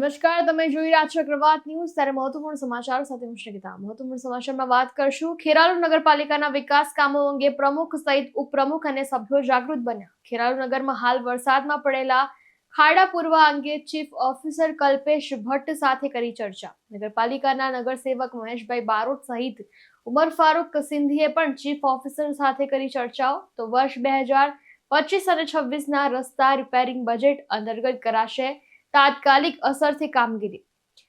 નમસ્કાર, તમે જોઈ રહ્યા છો અગ્રવાત ન્યૂઝ. ત્યારે મહત્વપૂર્ણ સમાચાર સાથે હું શ્રીગીતા. મહત્વપૂર્ણ સમાચારમાં વાત કરશું ખેરાલુ નગરપાલિકાના વિકાસ કામો અંગે પ્રમુખ સહિત ઉપપ્રમુખ અને સભ્યો જાગૃત બન્યા. ખેરાલુ નગરમાં હાલ વરસાદમાં પડેલા ખાડા પૂરવા અંગે ચીફ ઓફિસર કલ્પેશ ભટ્ટ સાથે કરી ચર્ચા. નગરપાલિકાના નગરસેવક મહેશભાઈ બારોટ સહિત ઉમર ફારૂક સિંધીએ પણ ચીફ ઓફિસર સાથે કરી ચર્ચાઓ. તો વર્ષ બે હજાર પચીસ અને છવ્વીસના રસ્તા રિપેરિંગ બજેટ અંતર્ગત કરાશે તાત્કાલિક અસરથી કામગીરી.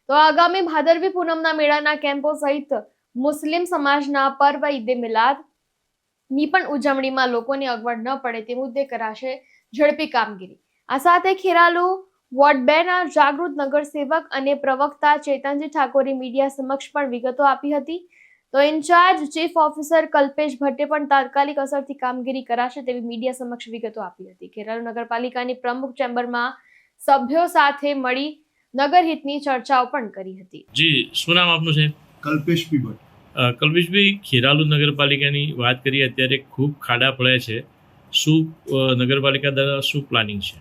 તો આગામી ભાદરવી પૂનમના મેળાના કેમ્પો સહિત મુસ્લિમ સમાજના પર્વ ઈદે મિલાદની પણ ઉજવણીમાં લોકોની અગવડ ન પડે તે મુદ્દે કરાશે ઝડપી કામગીરી. આ સાથે ખેરાલુ, વોર્ડ બે ના જાગૃત નગરસેવક અને પ્રવક્તા ચેતનજી ઠાકોરે મીડિયા સમક્ષ પણ વિગતો આપી હતી. તો ઇન્ચાર્જ, ચીફ ઓફિસર કલ્પેશ ભટ્ટે પણ તાત્કાલિક અસરથી કામગીરી કરાશે તેવી મીડિયા સમક્ષ વિગતો આપી હતી. ખેરાલુ નગરપાલિકાની પ્રમુખ ચેમ્બરમાં સભ્યો સાથે મળી નગરહિતની ચર્ચાઓ પણ કરી હતી. જી શું નામ આપનું છે કલ્પેશ પીભટ અ, કલ્પેશભાઈ ખેરાલુ નગરપાલિકાની વાત કરીએ અત્યારે ખૂબ ખાડા પડ્યા છે. શું નગરપાલિકા દ્વારા શું પ્લાનિંગ છે?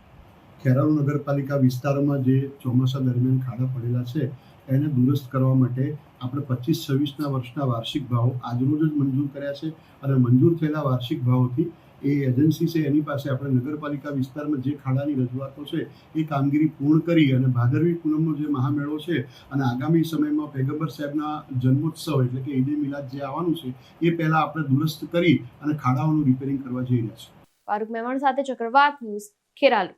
ખેરાલુ નગરપાલિકા વિસ્તારોમાં જે ચોમાસા દરમિયાન ખાડા પડેલા છે એને દુરસ્ત કરવા માટે આપણે પચીસ છવ્વીસના વર્ષના વાર્ષિક ભાવો આજરોજ જ મંજૂર કર્યા છે અને મંજૂર થયેલા વાર્ષિક ભાવોથી એ એજન્સી છે, એની પાસે આપણે નગરપાલિકા વિસ્તારમાં જે ખાડાની રજૂઆતો છે, એ કામગીરી પૂર્ણ કરી અને ભાદરવી પૂનમનો જે મહામેળો છે અને આગામી સમયમાં પેગમ્બર સાહેબના જન્મોત્સવ એટલે કે ઈદે મિલાદ જે આવવાનું છે, એ પહેલાં આપણે દુરસ્ત કરી અને ખાડાઓનું રિપેરિંગ કરવા જઈ રહ્યા છીએ. ફારૂક મેમણ સાથે ચક્રવાત ન્યૂઝ ખેરાલુ.